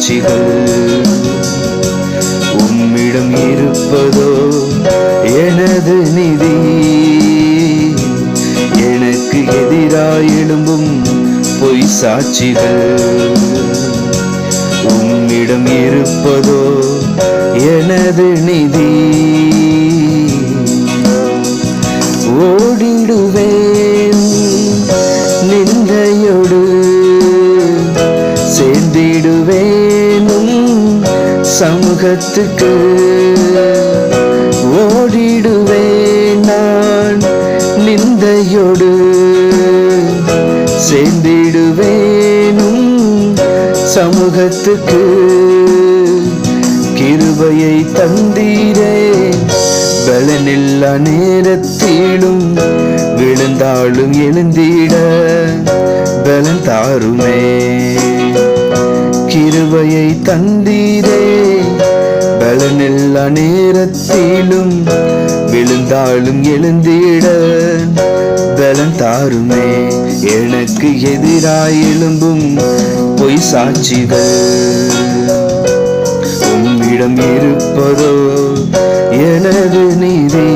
பொய் உம்மிடம் இருப்பதோ எனது நிதி. எனக்கு எதிராய் எழும்பும் பொய் சாட்சிகள். உம்மிடம் இருப்பதோ எனது நிதி. ஓடிடுவே சமூகத்துக்கு ஓடிடுவேன் நான். நிந்தையோடு சேர்ந்திடுவேனும் சமூகத்துக்கு. கிருபையை தந்தீரே பலனில்லா நேரத்திலும் விழுந்தாலும் எழுந்திட பலன் தாருமே. கிருபையை தந்தீரே அவன் எல்லா நேரத்திலும் விழுந்தாலும் எழுந்திட பலன் தாருமே. எனக்கு எதிராய் எழும்பும் பொய் சாட்சிகள் உம்மிடம் இருப்பதோ எனது நீதி.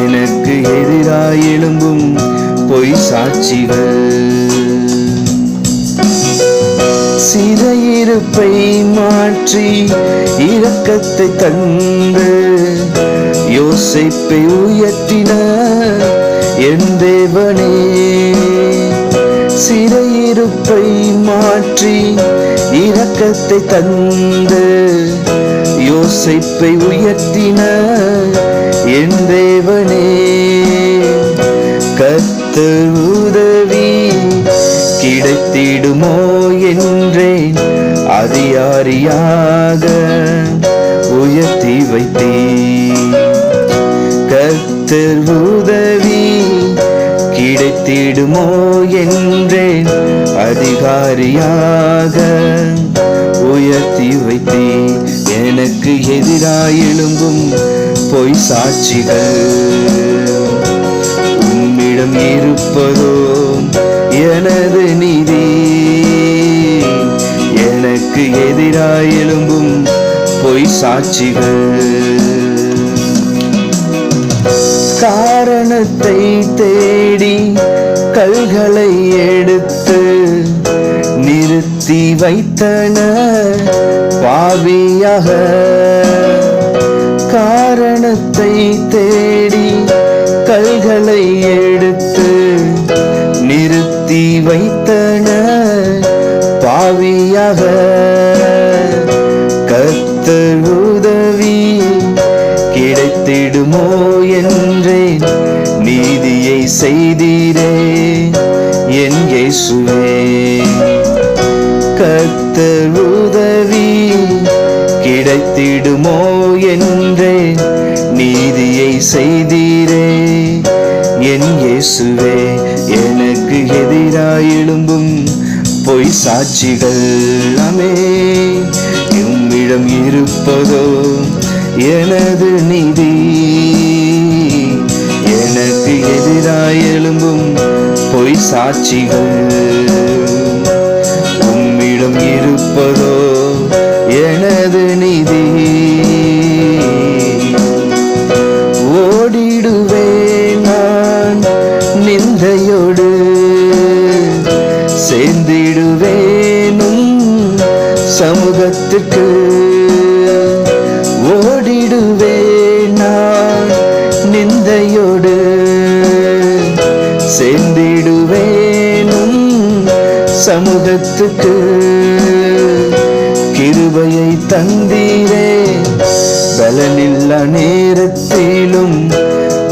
எனக்கு எதிராய் எழும்பும் பொய் சாட்சிகள் சிறையிருப்பை மாற்றி இரக்கத்தை தந்து யோசிப்பை உயர்த்தின என் தேவனே. சிறையிருப்பை மாற்றி இரக்கத்தை தந்து யோசிப்பை உயர்த்தின என் தேவனே. கத்து என்றேன் அதிகாரியாக உயர்த்தி வைத்தேன். கர்த்தர் உதவி கிடைத்திடுமோ என்றேன். அதிகாரியாக உயர்த்தி வைத்தேன். எனக்கு எதிராய் எழும்பும் பொய் சாட்சிகள். உம்மிடம் இருப்பதோ எனது நிதி எதிராய் எழும்பும் பொய் சாட்சிகள். காரணத்தை தேடி கல்களை எடுத்து நிறுத்தி வைத்தன பாவியாக. காரணத்தை தேடி கல்களை எடுத்து நிறுத்தி வைத்தன பாவியாக. நீதியை செய்தீரே என் இயேசுவே. கர்த்தர் உதவி கிடைத்திடுமோ என்றே நீதியை செய்தீரே என் இயேசுவே. எனக்கு எதிராய் எழும்பும் பொய் சாட்சிகள் அமே உம்மிடம் இருப்பதோ எனது நிதி. சாட்சிகள் உம்மிடம் இருப்பதோ எனது நிதி. ஓடிடுவேன் நான் நிந்தையோடு சேர்ந்திடுவேனும் சமூகத்துக்கு. ஓடிடுவேன் நான் நிந்தையோடு சமூகத்துக்கு கிருபையை தந்தீரே. பலனில்லா நேரத்திலும்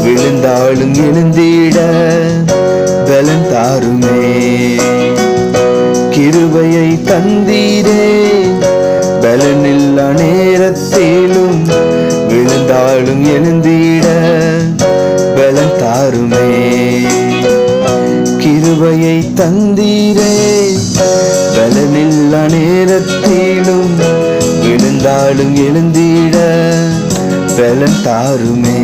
விழுந்தாலும் எழுந்திட பலன் தாருமே. கிருபையை தந்தீரே. பலனில்லா நேரத்திலும் விழுந்தாலும் எழுந்திட பலன் தாருமே. கிருபையை தந்தீரே. எல்லா நேரத்திலும் விழுந்தாலும் எழுந்திட பலன் தாருமே.